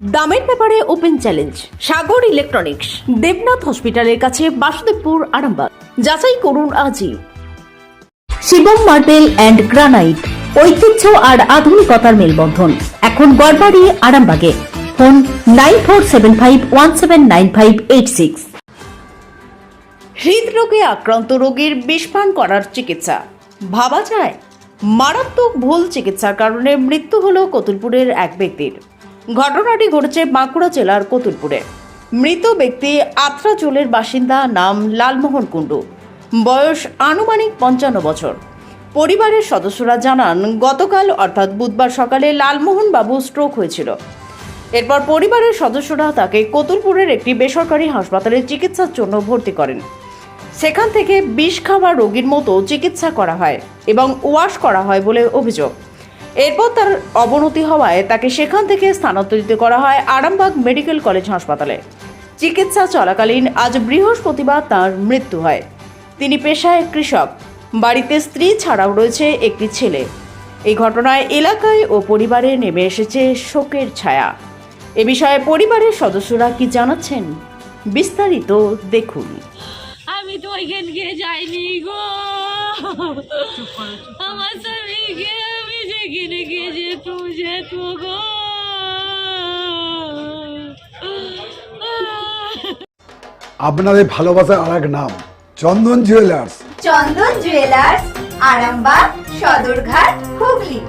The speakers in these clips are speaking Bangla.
দামের ব্যাপারে open challenge, Sagar electronics, Debnath হসপিটালের কাছে বাসুদেবপুর আরামবাগ। যাচাই করুন আজই। শিবম মার্বেল অ্যান্ড গ্রানাইট, ঐতিহ্য আর আধুনিকতার মেলবন্ধন। এখন গড়বাড়ি, আরামবাগে। Phone nine four seven five one seven nine five eight six. হৃদরোগে আক্রান্ত রোগীর বিষপান করার চিকিৎসা। ভাবা যায়, মারাত্মক ভুল চিকিৎসার কারণে মৃত্যু হল কতুলপুরের এক ব্যক্তির। ঘটনাটি ঘটেছে বাঁকুড়া জেলার কতুলপুরে। মৃত ব্যক্তি আত্রাচলের বাসিন্দা নাম লালমোহন কুণ্ডু। বয়স আনুমানিক পঞ্চান্ন বছর। পরিবারের সদস্যরা জানান, গতকাল অর্থাৎ বুধবার সকালে লালমোহন বাবু স্ট্রোক হয়েছিল। এরপর পরিবারের সদস্যরা তাকে কতুলপুরের একটি বেসরকারি হাসপাতালে চিকিৎসার জন্য ভর্তি করেন। সেখান থেকে বিষ খাওয়া রোগীর মতো চিকিৎসা করা হয় এবং ওয়াশ করা হয় বলে অভিযোগ। এরপর তার অবনতি হওয়ায় তাকে সেখান থেকে স্থানান্তরিত করা হয় আরামবাগ মেডিকেল কলেজ হাসপাতালে। চিকিৎসা চলাকালীন আজ বৃহস্পতিবার তার মৃত্যু হয়। তিনি পেশায় কৃষক। বাড়িতে স্ত্রী ছাড়াও রয়েছে একটি ছেলে। এই ঘটনায় এলাকায় ও পরিবারে নেমে এসেছে শোকের ছায়া। এ বিষয়ে পরিবারের সদস্যরা কি জানাচ্ছেন, বিস্তারিত দেখুন। আমি তো ওইখান গিয়ে যাইনি গো। আমার স্বামীকে আমি যেখানে গিয়ে যেত যেত গো আপনাদের ভালোবাসার আর এক নাম চন্দন জুয়েলার্স চন্দন জুয়েলার্স আরামবাগ সদরঘাট হুগলি।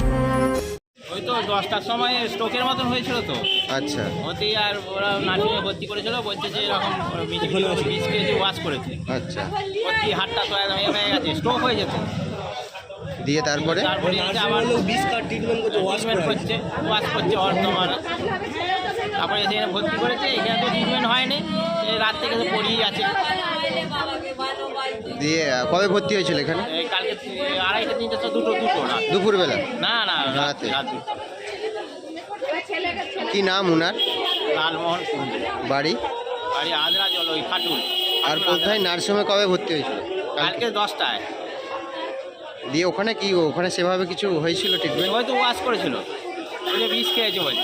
তো দশটার সময় স্ট্রোকের মতন হয়েছিল তো। আচ্ছা। ওতেই আর ওরা নার্সিংয়ে ভর্তি করেছিল বলছে যে এরকম বিষ কেজি ওয়াশ করেছে। আচ্ছা। ভর্তি হাতটা তো একদম হয়ে গেছে স্ট্রোক হয়ে যেত। দিয়ে তারপরে? ওয়াশ করছে তোমার তারপরে এখানে ভর্তি করেছে এখানে তো ট্রিটমেন্ট হয়নি রাত থেকে তো পড়িয়ে আছে। দিয়ে কবে ভর্তি হয়েছিল এখানে? কালকে আড়াইটা তিনটে তো দুটো দুটো না দুপুরবেলা? না রাত। কি নাম উনার? লালমোহন বাড়ি? বাড়ি আদ্রা জল ওই খাটুল। আর কোথায়? নার্সিংহোমে কবে ভর্তি হয়েছিল? কালকে? দশটায়। দিয়ে ওখানে কি ওখানে সেভাবে কিছু হয়েছিল ট্রিটমেন্ট হয়তো ওয়াশ করেছিল। বলে বিষ খেয়েছে বলে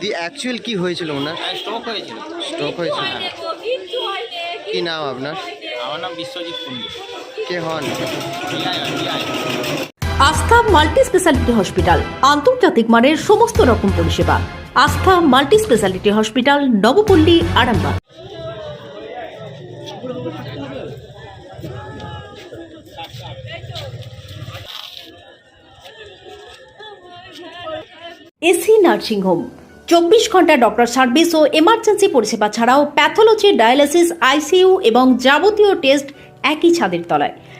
দিয়ে অ্যাকচুয়াল কি হয়েছিল ওনার স্ট্রোক হয়েছিল। স্ট্রোক হয়েছিল কি নাম আপনার? আমার নাম বিশ্বজিৎ কুন্ডু কে হন? আস্থা মাল্টি স্পেশালিটি হসপিটাল, আন্তর্জাতিক মানের সমস্ত রকম পরিষেবা। Astha multi speciality hospital, Nabapalli, Arambagh. AC nursing home, চব্বিশ ঘণ্টা ডক্টর সার্ভিস ও এমার্জেন্সি পরিষেবা ছাড়াও প্যাথোলজি ডায়ালিসিস আইসিইউ এবং যাবতীয় টেস্ট একই ছাদের তলায়।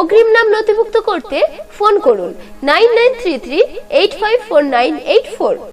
অগ্রিম নাম নথিভুক্ত করতে ফোন করুন nine nine three three eight five four nine eight four.